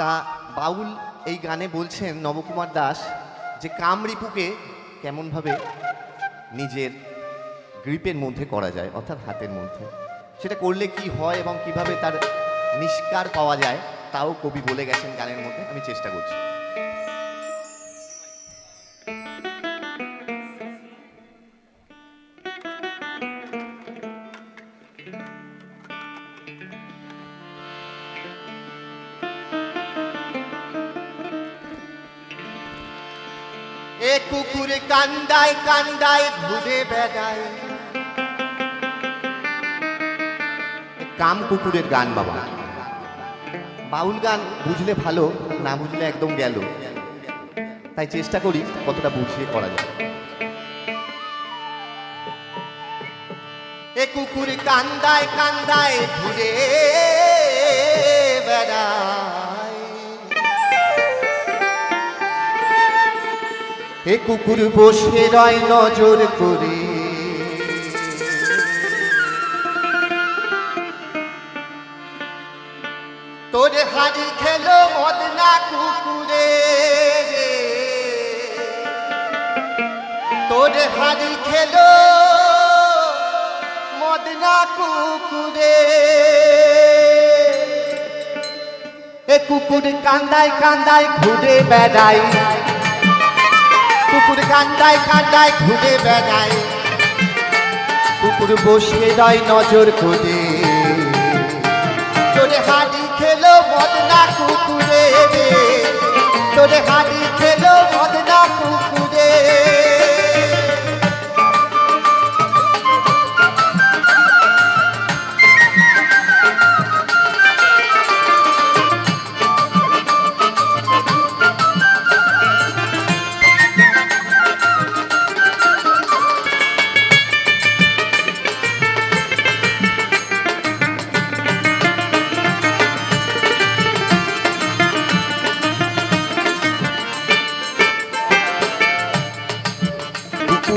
তা বাউল এই গানে বলছেন নবকুমার দাস যে কামরিপুকে কেমনভাবে নিজের গ্রিপের মধ্যে করা যায়, অর্থাৎ হাতের মধ্যে। সেটা করলে কি হয় এবং কীভাবে তার নিষ্কার পাওয়া যায়, তাও কবি বলে গেছেন গানের মধ্যে। আমি চেষ্টা করছি। কুকুরে কান্দায় কান্দায় ঘুরে বেড়ায়। কাম কুকুরের গান বাবা। বাউল গান বুঝলে ভালো, না বুঝলে একদম গেল। তাই চেষ্টা করি কতটা বুঝিয়ে করা যায়। এ কুকুর কান্দায় কান্দায় ঘুরে বেড়ায়। এ কুকুর বসে রয় নজর করে। তোর হাড়ি খেলো মদনা কুকুরে। তোর হাড়ি খেলো মদনা কুকুরে। এ কুকুর কান্দায় কান্দায় ঘুরে বেড়ায়। কুকুর কান্দায় কান্দায় ঘুরে বেড়ায়। কুকুর বসে দেয় নজর করে তোরে হাড়ি খেলো মদনা কুকুরে রে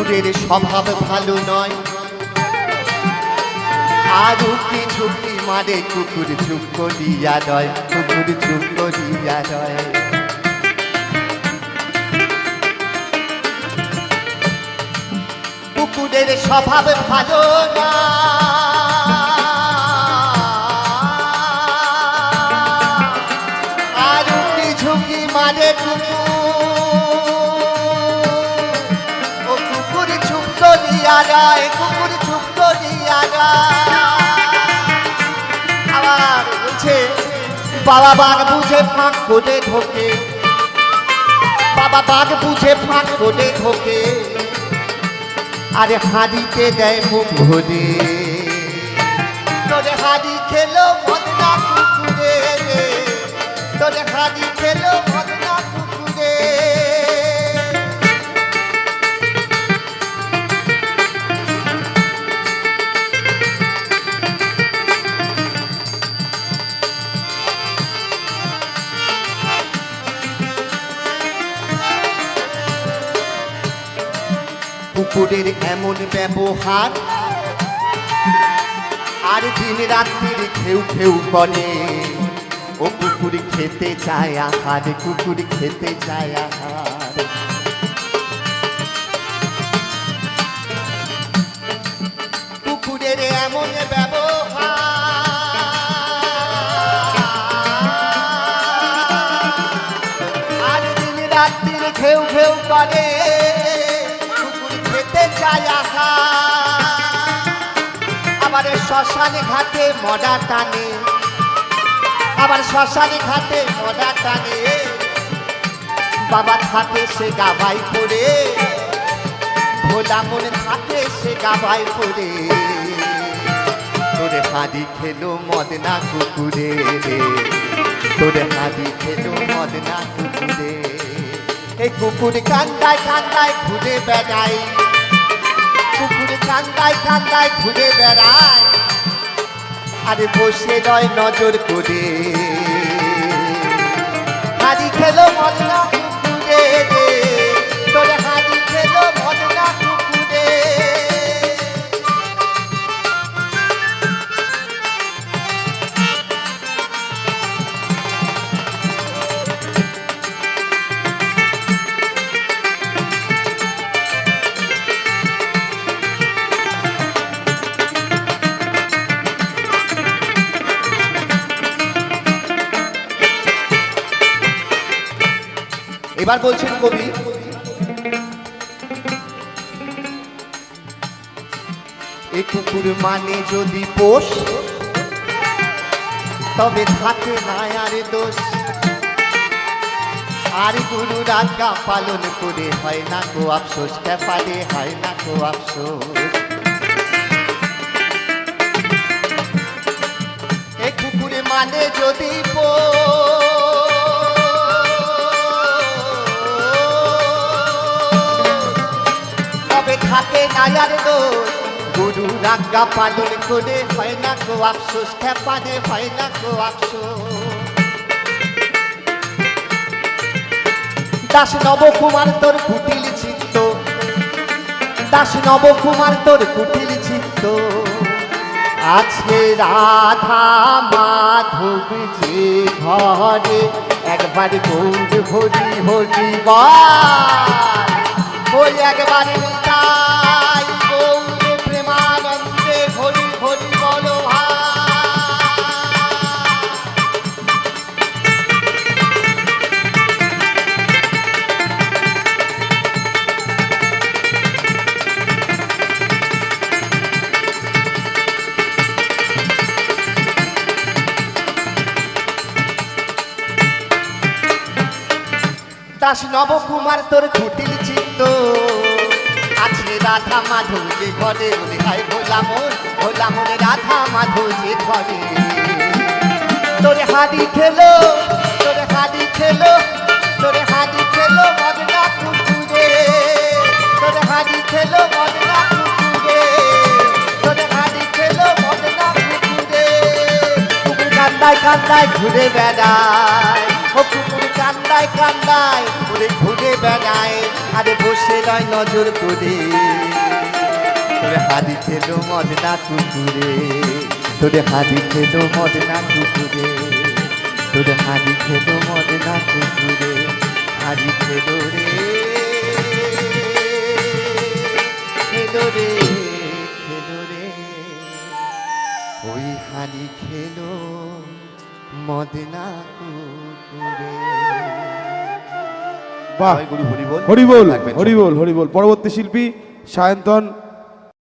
কুকুরের স্বভাব ভালো নয়। আর কি ঝুঁকি মারে কুকুর চুপ করিয়া রয় কুকুর চুপ করিয়া রয় কুকুরের স্বভাব ভালো না করিয়া যায় কুকুর চুপ যায় আবার বলছে, বাবা বাঘ বুঝে ফাঁক করে ঢোকে। বাবা বাঘ বুঝে ফাঁক করে ঢোকে। আরে হাঁড়িতে দেয় মুখ ভরে। তোরে হাঁড়ি খেলো মদনা কুকুরে তোরে হাঁড়ি খেলো কুকুরের এমন ব্যবহার। আর দিন রাত্রির খেউ খেউ করে। ও কুকুর খেতে চায় আহার, কুকুর খেতে চায় আহার। কুকুরের এমন ব্যবহার। আর দিন রাত্রির ঘেউ ঘেউ করে। চায় আহার আবার শ্মশানে ঘাটে মডা টানে। আবার শ্মশানে ঘাটে মডা টানে। বাবা থাকে সে গাভাই পড়ে। ভোলা মনে থাকে সে গাভাই পড়ে। তোরে হাঁড়ি খেলো মদনা কুকুরে রে। তোরে হাঁড়ি খেলো মদনা কুকুরে। এই কুকুর কান্দায় কান্দায় ঘুরে বেড়ায়। কুকুর কান্দায় কান্দায় ঘুরে বেড়ায়। আরে বসে নয় নজর করে। হারি খেলো মদনা কুকুরে এবার বলছেন কবি এ কুকুর মানে যদি পোষ তবে থাকে না আর দোষ। আর গুরু রাজ্ঞা পালন করে হয় না কো আফসোস ক্যাপারে হয় না কো আফসোস। এ কুকুরে মানে যদি পোষ, থাকে না দোষ। গুরু রাজ্ঞা পালন করে হয় না কো আফসোস ক্যাপারে হয় না কো আফসোস। দাস নবকুমার তোর কুটিল চিত্ত। দাস নবকুমার তোর কুটিল চিত্ত। আছে রাধা মাধব যে ঘরে একবার গৌর হরি হরি বল। ওই একবার নবকুমার তোর কুটিল চিত্ত। রাধা মাধব যে ঘরে বলে হাই ভোলাম ভোলাম রাধা মাধব যে ঘরে। তোরে হাড়ি খেলো, তোরে হাড়ি খেলো, তোরে হাড়ি খেলো মদনা তোরে হাড়ি খেলো মদনা কুকুরে তোরে হাড়ি খেলো মদনা কুকুরে কুকুর কান্দায় কান্দায় ঘুরে বেড়ায়। ও কুকুর কান্দায় কান্দায়, ওরে ঘুরে বেড়ায়, আরে বসে নয় নজর করে। তোরে হাড়ি খেলো মদনা কুকুরে, তোরে হাড়ি খেলো মদনা কুকুরে, তোরে হাড়ি খেলো মদনা কুকুরে হাড়ি খেলো রে খেলো রে খেলো রে। ওই হাড়ি খেলো মদনা বাহ। হরিবল। হরিবোল হরিবোল হরিবোল। পরবর্তী শিল্পী সায়ন্তন